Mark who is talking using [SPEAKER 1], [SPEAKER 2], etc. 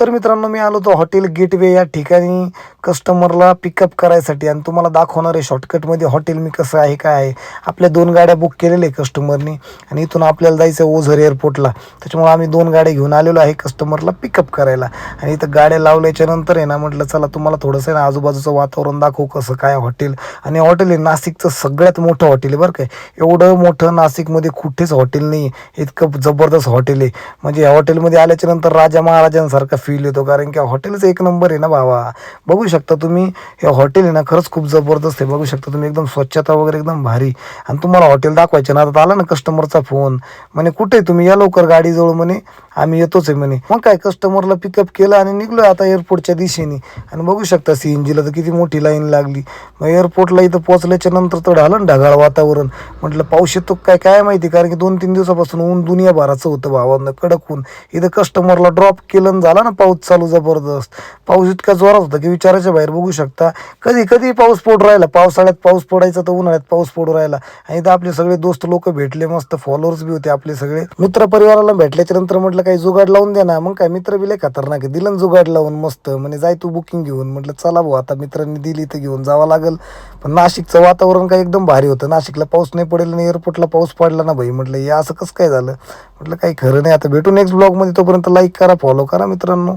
[SPEAKER 1] तर मित्रांनो मी आलो होतो हॉटेल गेटवे या ठिकाणी. कस्टमरला पिकअप करायसाठी आणि तुम्हाला दाखवणार आहे शॉर्टकटमध्ये हॉटेल मी कसं आहे काय आहे. आपल्या दोन गाड्या बुक केलेल्या आहे कस्टमरनी आणि इथून आपल्याला जायचं आहे ओझर एअरपोर्टला त्याच्यामुळे आम्ही दोन गाड्या घेऊन आलेलो आहे कस्टमरला पिकअप करायला. आणि इथं गाड्या लावल्याच्या नंतर आहे ना म्हटलं चला तुम्हाला थोडंसं आहे ना आजूबाजूचं वातावरण दाखवू कसं काय हॉटेल आणि हॉटेल आहे नाशिकचं सगळ्यात मोठं हॉटेल आहे बरं काय एवढं मोठं नाशिकमध्ये कुठेच हॉटेल नाही इतकं जबरदस्त हॉटेल आहे. म्हणजे या हॉटेलमध्ये आल्याच्यानंतर राजा महाराजांसारखा फील येतो. कारण की हॉटेलच एक नंबर आहे ना भावा बघू शकता तुम्ही. हे हॉटेल आहे ना खरंच खूप जबरदस्त आहे. बघू शकता तुम्ही एकदम स्वच्छता वगैरे एकदम भारी. आणि तुम्हाला हॉटेल दाखवायचे ना आता आला ना कस्टमरचा फोन म्हणे कुठे तुम्ही? या लवकर गाडीजवळ. म्हणे आम्ही येतोच आहे म्हणे. मग काय कस्टमरला पिकअप केलं आणि निघलो आता एअरपोर्टच्या दिशेने. आणि बघू शकता सी एन जीला तर किती मोठी लाईन लागली. मग एअरपोर्टला इथं पोहोचल्याच्या नंतर तर ढालं ना ढगाळ वातावरण. म्हटलं पाऊस येतो काय काय माहिती? कारण की दोन तीन दिवसापासून ऊन दुनियाभराचं होतं भावांना कडक ऊन. इथं कस्टमरला ड्रॉप केलं झाला ना पाऊस चालू जबरदस्त. पाऊस इतका जोरात होता की विचाराच्या बाहेर बघू शकता. कधी कधी पाऊस पडू राहिला. पावसाळ्यात पाऊस पडायचा तर उन्हाळ्यात पाऊस पडू राहिला. आणि इथं आपले सगळे दोस्त लोक भेटले मस्त फॉलोअर्स बी होते आपले सगळे. मित्र परिवाराला भेटल्याच्या नंतर म्हटलं काही जुगाड लावून दे ना. मग काय मित्र बी लय खतरनाक आहे. दिलं जुगाड लावून मस्त. म्हणे जाय तू बुकिंग घेऊन. म्हटलं चला भाऊ आता मित्रांनी दिली तर घेऊन जावं लागेल. पण नाशिकचं वातावरण काय एकदम भारी होतं. नाशिकला पाऊस नाही पडेल आणि एअरपोर्टला पाऊस पडला ना भाई म्हटलं हे असं कसं काय झालं? म्हटलं काही खरं नाही. आता भेटू नेक्स्ट ब्लॉगमध्ये तोपर्यंत लाईक करा फॉलो करा मित्रांनो.